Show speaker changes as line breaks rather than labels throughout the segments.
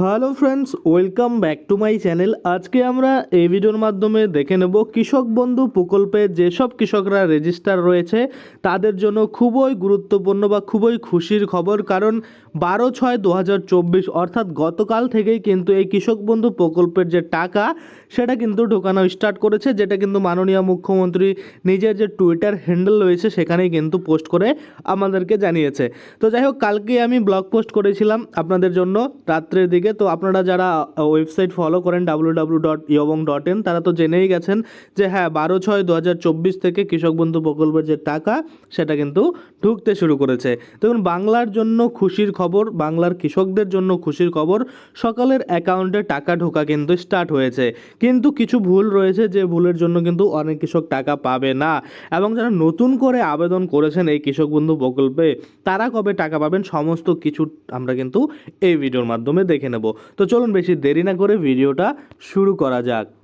Hello friends, welcome back to my channel. আজকে আমরা এই ভিডিওর মাধ্যমে দেখে নেব কৃষক বন্ধু প্রকল্পে যেসব কৃষকরা রেজিস্টার রয়েছে, তাদের জন্য খুবই গুরুত্বপূর্ণ বা খুবই খুশির খবর। কারণ বারো ছয় দু অর্থাৎ গতকাল থেকেই কিন্তু এই কৃষক বন্ধু প্রকল্পের যে টাকা, সেটা কিন্তু ঢোকানো স্টার্ট করেছে, যেটা কিন্তু মাননীয় মুখ্যমন্ত্রী নিজের যে টুইটার হ্যান্ডেল রয়েছে, সেখানেই কিন্তু পোস্ট করে আমাদেরকে জানিয়েছে। তো যাই হোক কালকে আমি ব্লগ পোস্ট করেছিলাম আপনাদের জন্য রাত্রের দিকে। তো আপনারা যারা ওয়েবসাইট ফলো করেন ডাব্লু ডাব্লু ডট ইয়বং ডট ইন তারা তো জেনেই গেছেন যে হ্যাঁ বারো ছয় দু থেকে কৃষক বন্ধু প্রকল্পের যে টাকা, সেটা কিন্তু ঢুকতে শুরু করেছে। দেখুন, বাংলার জন্য খুশির খবর বাংলার কৃষকদের জন্য খুশির খবর, সকালের অ্যাকাউন্টে টাকা ঢোকা কিন্তু স্টার্ট হয়েছে। কিন্তু কিছু ভুল রয়েছে যে ভুলের জন্য কিন্তু অনেক কৃষক টাকা পাবে না। এবং যারা নতুন করে আবেদন করেছেন এই কৃষক বন্ধু প্রকল্পে, তারা কবে টাকা পাবেন সমস্ত কিছু আমরা কিন্তু এই ভিডিওর মাধ্যমে দেখে নেব। তো চলুন বেশি দেরি না করে ভিডিওটা শুরু করা যাক।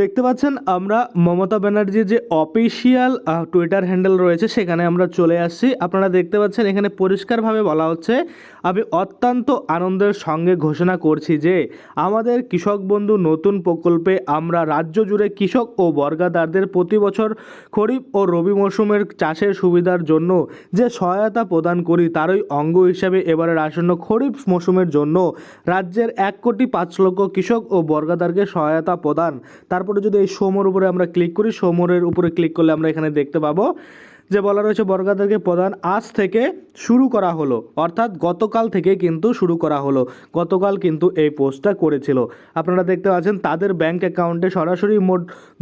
দেখতে পাচ্ছেন, আমরা মমতা ব্যানার্জির যে অফিসিয়াল টুইটার হ্যান্ডেল রয়েছে, সেখানে আমরা চলে আসছি। আপনারা দেখতে পাচ্ছেন, এখানে পরিষ্কারভাবে বলা হচ্ছে, আমি অত্যন্ত আনন্দের সঙ্গে ঘোষণা করছি যে, আমাদের কৃষক বন্ধু নতুন প্রকল্পে আমরা রাজ্য জুড়ে কৃষক ও বর্গাদারদের প্রতি বছর খরিফ ও রবি মৌসুমের চাষের সুবিধার জন্য যে সহায়তা প্রদান করি, তারই অঙ্গ হিসাবে এবারের আসন্ন খরিফ মৌসুমের জন্য রাজ্যের এক কোটি পাঁচ লক্ষ কৃষক ও বর্গাদারকে সহায়তা প্রদান। তারপরে যদি এই সোমোর উপরে আমরা ক্লিক করি সোমোরের উপরে ক্লিক করলে আমরা এখানে দেখতে পাবো যে বলা রয়েছে বর্গাদারকে প্রদান আজ থেকে শুরু করা হলো। অর্থাৎ গতকাল থেকে কিন্তু শুরু করা হলো। গতকাল কিন্তু এই পোস্টটা করেছিল। আপনারা দেখতে পাচ্ছেন তাদের ব্যাংক অ্যাকাউন্টে সরাসরি মোট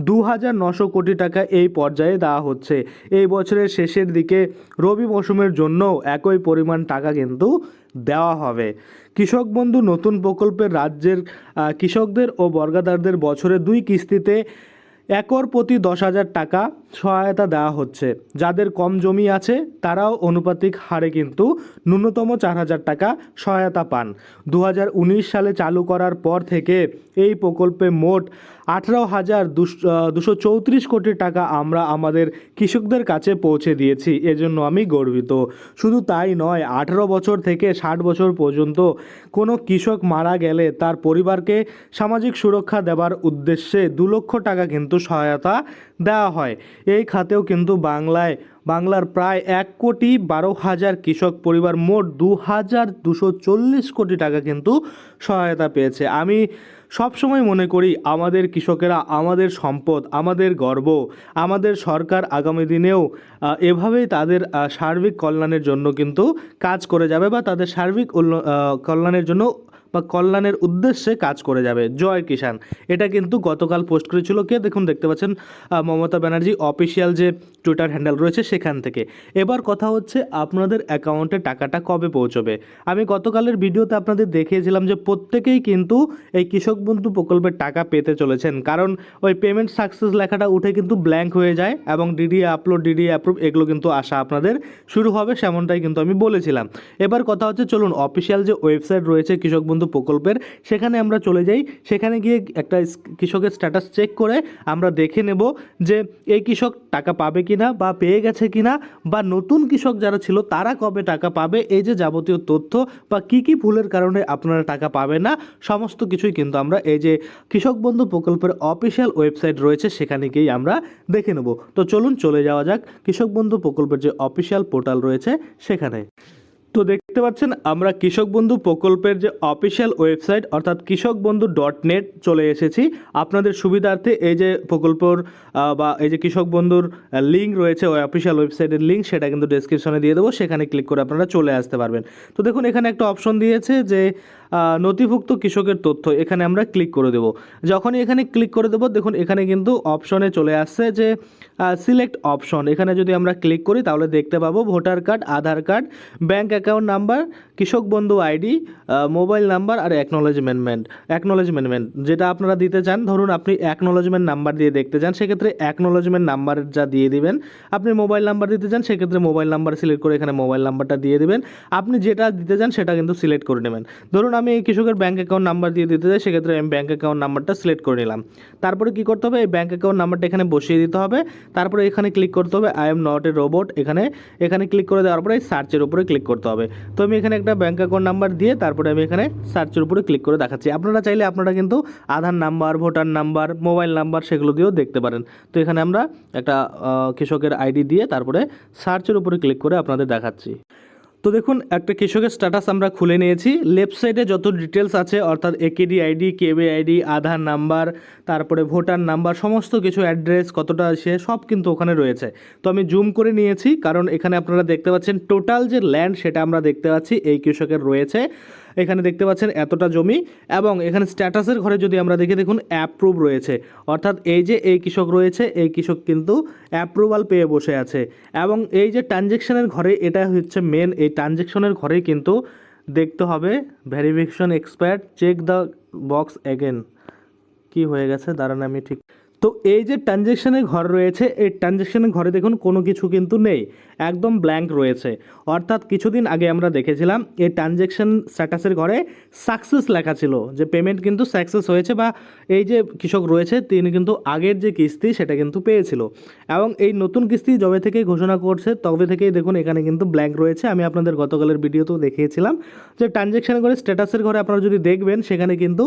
দু হাজার নশো কোটি টাকা এই পর্যায়ে দেওয়া হচ্ছে। এই বছরের শেষের দিকে রবি মৌসুমের জন্য একই পরিমাণ টাকা কিন্তু দেওয়া হবে। কৃষক বন্ধু নতুন প্রকল্পের রাজ্যের কৃষকদের ও বর্গাদারদের বছরে দুই কিস্তিতে একর প্রতি দশ হাজার টাকা সহায়তা দেওয়া হচ্ছে। যাদের কম জমি আছে, তারাও অনুপাতিক হারে কিন্তু ন্যূনতম চার হাজার টাকা সহায়তা পান। দু হাজার উনিশ সালে চালু করার পর থেকে এই প্রকল্পে মোট আঠারো হাজার দুশো চৌত্রিশ কোটি টাকা আমরা আমাদের কৃষকদের কাছে পৌঁছে দিয়েছি। এজন্য আমি গর্বিত। শুধু তাই নয়, আঠারো বছর থেকে ষাট বছর পর্যন্ত কোনো কৃষক মারা গেলে তার পরিবারকে সামাজিক সুরক্ষা দেওয়ার উদ্দেশ্যে দু লক্ষ টাকা কিন্তু সহায়তা দেওয়া হয়। এই খাতেও কিন্তু বাংলায়, বাংলার প্রায় এক কোটি বারো হাজার কৃষক পরিবার মোট দু হাজার দুশো চল্লিশ কোটি টাকা কিন্তু সহায়তা পেয়েছে। আমি সবসময় মনে করি, আমাদের কৃষকেরা আমাদের সম্পদ, আমাদের গর্ব, আমাদের সরকার আগামী দিনেও এভাবেই তাদের সার্বিক কল্যাণের জন্য কিন্তু কাজ করে যাবে বা তাদের সার্বিক কল্যাণের জন্য বা কল্যাণের উদ্দেশ্যে কাজ করে যাবে। জয় কিষাণ। এটা কিন্তু গতকাল পোস্ট করেছিল কে? দেখুন, দেখতে পাচ্ছেন মমতা ব্যানার্জি অফিসিয়াল যে টুইটার হ্যান্ডেল রয়েছে সেখান থেকে। এবার কথা হচ্ছে আপনাদের অ্যাকাউন্টে টাকাটা কবে পৌঁছবে? আমি গতকালের ভিডিওতে আপনাদের দেখিয়েছিলাম যে প্রত্যেকেই কিন্তু এই কৃষক বন্ধু প্রকল্পের টাকা পেতে চলেছেন। কারণ ওই পেমেন্ট সাকসেস লেখাটা উঠে কিন্তু ব্ল্যাঙ্ক হয়ে যায় এবং ডিডি আপলোড ডিডি অ্যাপ্রুভ এগুলো কিন্তু আসা আপনাদের শুরু হবে, সেমনটাই কিন্তু আমি বলেছিলাম। এবার কথা হচ্ছে, চলুন, অফিসিয়াল যে ওয়েবসাইট রয়েছে কৃষক বন্ধু প্রকল্পের, সেখানে আমরা চলে যাই। সেখানে গিয়ে একটা কৃষকের স্ট্যাটাস চেক করে আমরা দেখে নেব যে এই কৃষক টাকা পাবে কিনা বা পেয়ে গেছে কিনা বা নতুন কৃষক যারা ছিল তারা কবে টাকা পাবে, এই যে যাবতীয় তথ্য বা কি কি ভুলের কারণে আপনারা টাকা পাবে না, সমস্ত কিছুই কিন্তু আমরা এই যে কৃষক বন্ধু প্রকল্পের অফিসিয়াল ওয়েবসাইট রয়েছে, সেখানে গিয়েই আমরা দেখে নেব। তো চলুন চলে যাওয়া যাক, কৃষক বন্ধু প্রকল্পের যে অফিসিয়াল পোর্টাল রয়েছে, সেখানে। তো দেখতে পাচ্ছেন, আমরা কৃষক বন্ধু প্রকল্পের যে অফিসিয়াল ওয়েবসাইট, অর্থাৎ কৃষক বন্ধু ডট নেট চলে এসেছি। আপনাদের সুবিধার্থে এই যে প্রকল্পর বা এই যে কৃষক বন্ধুর লিঙ্ক রয়েছে, ওই অফিসিয়াল ওয়েবসাইটের লিঙ্ক সেটা কিন্তু ডেসক্রিপশনে দিয়ে দেবো। সেখানে ক্লিক করে আপনারা চলে আসতে পারবেন। তো দেখুন, এখানে একটা অপশন দিয়েছে যে নথিভুক্ত কৃষকের তথ্য, এখানে আমরা ক্লিক করে দেবো। যখনই এখানে ক্লিক করে দেবো, দেখুন, এখানে কিন্তু অপশনে চলে আসছে যে সিলেক্ট অপশন এখানে যদি আমরা ক্লিক করি, তাহলে দেখতে পাবো voter card, Aadhaar card bank account number number Krishak Bandhu ID mobile number আর অ্যাকনোলেজমেন্ট অ্যাকনোলেজমেন্ট যেটা আপনারা দিতে চান, ধরুন আপনি অ্যাকনোলেজমেন্ট নাম্বার দিয়ে দেখতে চান, সেক্ষেত্রে অ্যাকনোলেজমেন্ট নাম্বার যা দিয়ে দিবেন, আপনি মোবাইল নাম্বার দিতে চান, সেক্ষেত্রে মোবাইল নাম্বার সিলেক্ট করে এখানে মোবাইল নাম্বারটা দিয়ে দিবেন, আপনি যেটা দিতে চান সেটা কিন্তু সিলেক্ট করে নেবেন। ধরুন আমি কৃষকের ব্যাঙ্ক অ্যাকাউন্ট নাম্বার দিয়ে দিতে চাই, সেক্ষেত্রে আমি ব্যাঙ্ক অ্যাকাউন্ট নাম্বারটা সিলেক্ট করে নিলাম। তারপরে কি করতে হবে? এই ব্যাঙ্ক অ্যাকাউন্ট নাম্বারটা এখানে বসিয়ে দিতে হবে। তারপরে এখানে ক্লিক করতে হবে I am not a robot এখানে এখানে ক্লিক করে দেওয়ার পরে সার্চের উপরে ক্লিক করতে হবে। তো আমি এখানে একটা ব্যাঙ্ক অ্যাকাউন্ট নাম্বার দিয়ে তারপরে আমি এখানে সার্চের উপরে ক্লিক করে দেখাচ্ছি। আপনারা চাইলে আপনারা কিন্তু Aadhaar number voter number mobile number সেগুলো দিয়েও দেখতে পারেন। তো এখানে আমরা একটা কৃষকের আইডি দিয়ে তারপরে সার্চের উপরে ক্লিক করে আপনাদের দেখাচ্ছি। তো দেখুন, একটা কৃষকের স্ট্যাটাস আমরা খুলে নিয়েছি। লেফট সাইডে যত ডিটেলস আছে, অর্থাৎ AKD ID KB ID Aadhaar number, তারপরে ভোটার নাম্বার, সমস্ত কিছু অ্যাড্রেস কতটা আছে সব কিন্তু ওখানে রয়েছে। তো আমি জুম করে নিয়েছি, কারণ এখানে আপনারা দেখতে পাচ্ছেন টোটাল যে ল্যান্ড সেটা আমরা দেখতে পাচ্ছি, এই কৃষকের রয়েছে। এখানে দেখতে পাচ্ছেন এতটা জমি এবং এখানে স্ট্যাটাসের ঘরে যদি আমরা দেখি, দেখুন অ্যাপ্রুভ রয়েছে। অর্থাৎ এই যে এই কৃষক রয়েছে, এই কৃষক কিন্তু অ্যাপ্রুভাল পেয়ে বসে আছে। এবং এই যে ট্রানজেকশনের ঘরে, এটা হচ্ছে মেন এই ট্রানজেকশনের ঘরেই কিন্তু দেখতে হবে verification expired check the box again কি হয়ে গেছে? দাঁড়ান, আমি ঠিক তো এই যে ট্রানজেকশনের ঘর রয়েছে, এই ট্রানজেকশনের ঘরে দেখুন কোনো কিছু কিন্তু নেই, একদম ব্ল্যাঙ্ক রয়েছে। অর্থাৎ কিছুদিন আগে আমরা দেখেছিলাম, এই ট্রানজেকশন স্ট্যাটাসের ঘরে সাকসেস লেখা ছিল, যে পেমেন্ট কিন্তু সাকসেস হয়েছে বা এই যে কৃষক রয়েছে, তিনি কিন্তু আগের যে কিস্তি সেটা কিন্তু পেয়েছিল। এবং এই নতুন কিস্তি যবে থেকে ঘোষণা করছে, তবে থেকেই দেখুন এখানে কিন্তু ব্ল্যাঙ্ক রয়েছে। আমি আপনাদের গতকালের ভিডিওতেও দেখিয়েছিলাম যে ট্রানজেকশন ঘরে স্ট্যাটাসের ঘরে আপনারা যদি দেখবেন, সেখানে কিন্তু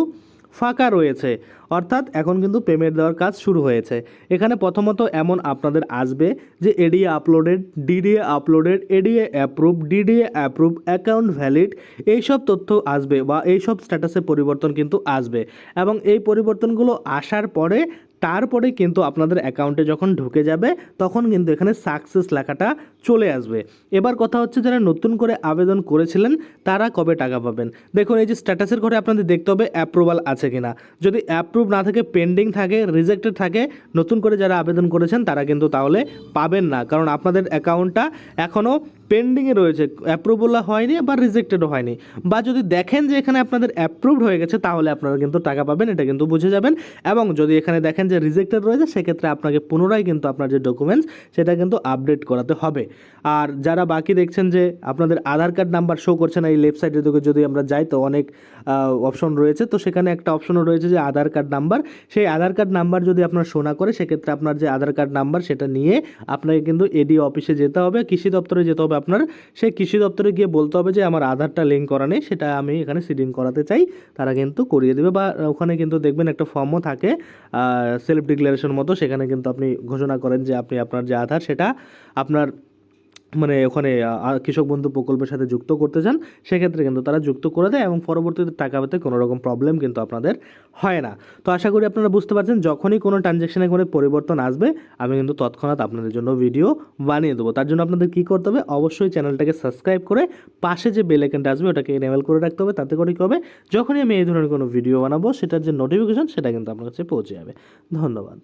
ফাঁকা রয়েছে। অর্থাৎ এখন কিন্তু পেমেন্ট দেওয়ার কাজ শুরু হয়েছে। এখানে প্রথমত এমন আপনাদের আসবে যে ADA uploaded, DDA uploaded, ADA approve DDA approve account valid এইসব তথ্য আসবে বা এইসব স্ট্যাটাসে পরিবর্তন কিন্তু আসবে। এবং এই পরিবর্তনগুলো আসার পরে তারপরে কিন্তু আপনাদের অ্যাকাউন্টে যখন ঢুকে যাবে, তখন কিন্তু এখানে সাকসেস লেখাটা চলে আসবে। এবার কথা হচ্ছে যারা নতুন করে আবেদন করেছিলেন, তারা কবে টাকা পাবেন? দেখুন, এই যে স্ট্যাটাসের ঘরে আপনাদের দেখতে হবে অ্যাপ্রুভাল আছে কিনা। যদি অ্যাপ্রুভ না থাকে পেন্ডিং থাকে রিজেক্টেড থাকে, নতুন করে যারা আবেদন করেছেন, তারা কিন্তু তাহলে পাবেন না। কারণ আপনাদের অ্যাকাউন্টটা এখনও পেন্ডিংয়ে রয়েছে। অ্যাপ্রুভাল হয়নি বা রিজেক্টেডও হয়নি। বা যদি দেখেন যে এখানে আপনাদের অ্যাপ্রুভড হয়ে গেছে, তাহলে আপনারা কিন্তু টাকা পাবেন, এটা কিন্তু বুঝে যাবেন। এবং যদি এখানে দেখেন যে রিজেক্টেড রয়েছে, সেক্ষেত্রে আপনাকে পুনরায় কিন্তু আপনার যে ডকুমেন্টস সেটা কিন্তু আপডেট করাতে হবে। আর যারা বাকি দেখছেন যে আপনাদের আধার কার্ড নাম্বার শো করছে না, এই লেফট সাইডের দিকে যদি আমরা যাই, তো অনেক অপশন রয়েছে। তো সেখানে একটা অপশনও রয়েছে যে আধার কার্ড নাম্বার সেই আধার কার্ড নাম্বার যদি আপনার শোনা করে, সেক্ষেত্রে আপনার যে আধার কার্ড নাম্বার সেটা নিয়ে আপনাকে কিন্তু এডি অফিসে যেতে হবে, কৃষি দপ্তরে যেতে হবে। আপনার, সেই কৃষি দপ্তরে গিয়ে বলতে হবে যে আমার আধারটা লিঙ্ক করা নেই, সেটা আমি এখানে সিডিং করাতে চাই। তারা কিন্তু করিয়ে দেবে বা ওখানে কিন্তু দেখবেন একটা ফর্মও থাকে সেলফ ডিক্লারেশন মতো, সেখানে কিন্তু আপনি ঘোষণা করেন যে আপনি আপনার যে আধার, সেটা আপনার মানে ওখানে কৃষক বন্ধু প্রকল্পের সাথে যুক্ত করতে চান, সেক্ষেত্রে কিন্তু তারা যুক্ত করে দেয় এবং পরবর্তীতে টাকা পেতে কোনো রকম প্রবলেম কিন্তু আপনাদের হয় না। তো আশা করি আপনারা বুঝতে পারছেন, যখনই কোনো ট্রানজ্যাকশনে কোনো পরিবর্তন আসবে, আমি কিন্তু তৎক্ষণাৎ আপনাদের জন্য ভিডিও বানিয়ে দেবো। তার জন্য আপনাদের কী করতে হবে, অবশ্যই চ্যানেলটাকে সাবস্ক্রাইব করে পাশে যে বেল আইকনটা আসবে, ওটাকে এনেবেল করে রাখতে হবে, তাতে করে কী হবে, যখনই আমি এই ধরনের কোনো ভিডিও বানাবো, সেটার যে নোটিফিকেশন সেটা কিন্তু আপনার কাছে পৌঁছে যাবে। ধন্যবাদ।